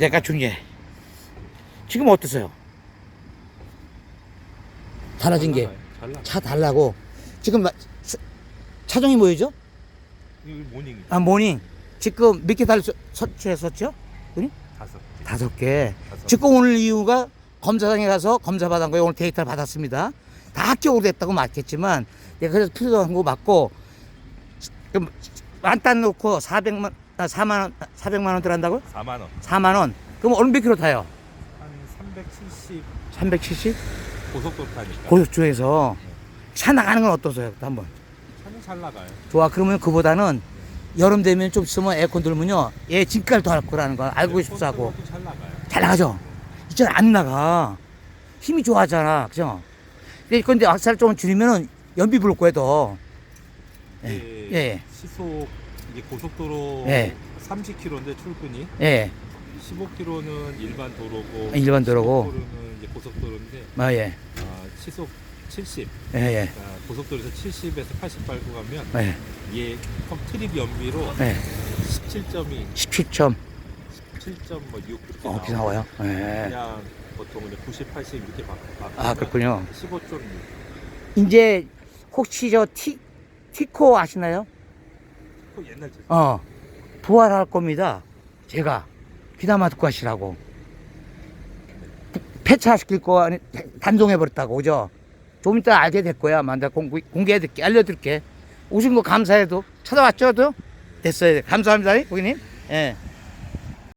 내가 중요해. 지금 어떠세요? 달라진 게. 차 달라고. 지금 마- 차- 차종이 뭐였죠? 이거 모닝이 아, 모닝. 지금 몇 개 달 설치했었죠? 다섯. 개. 다섯 개. 다섯. 지금 오늘 이유가 검사장에 가서 검사 받은 거에 오늘 데이터를 받았습니다. 다 합격으로 됐다고 맞겠지만 내가 그래서 필요한 거 맞고 만단 놓고 400만 아, 4만 원 400만 원 들어간다고요? 4만 원. 4만 원. 그럼 얼마 몇 킬로 타요? 한 370 370? 고속도로 타니까. 고속주에서 차 나가는 건 어떠세요? 한번. 차는 잘 나가요. 좋아. 그러면 그보다는 여름 되면 좀 있으면 에어컨 들면요. 얘 진가를 더할 거라는 걸 알고 싶어하고. 잘 나가요. 잘 나가죠? 이제는 안 나가. 힘이 좋아하잖아. 그죠? 근데 근데 악살 좀 줄이면은 연비 거야, 더. 예. 예. 시속 이게 고속도로 예. 30km인데 출근이 예. 15km는 일반 도로고 일반 도로고. 15km는 이제 고속도로인데 아, 예. 아, 시속 70. 예, 예. 그러니까 고속도로에서 70에서 80 밟고 가면 예. 얘 컴- 트립 연비로 예. 17점이 17점. 7.6 그렇게 어, 비 나와요. 예. 그냥 보통 이제 90, 80 이렇게 막 아, 그렇군요. 15.6. 이제 혹시 저 티, 티코 아시나요? 그 옛날 차. 어. 부활할 겁니다. 제가. 귀담아 듣고 하시라고. 폐차시킬 거 아니, 단종해 버렸다고, 그죠? 좀 이따 알게 될 거야. 만다 공개, 공개해 드릴게. 알려 드릴게. 오신 거 감사해도. 찾아왔죠, 또? 됐어요. 감사합니다, 고객님. 예.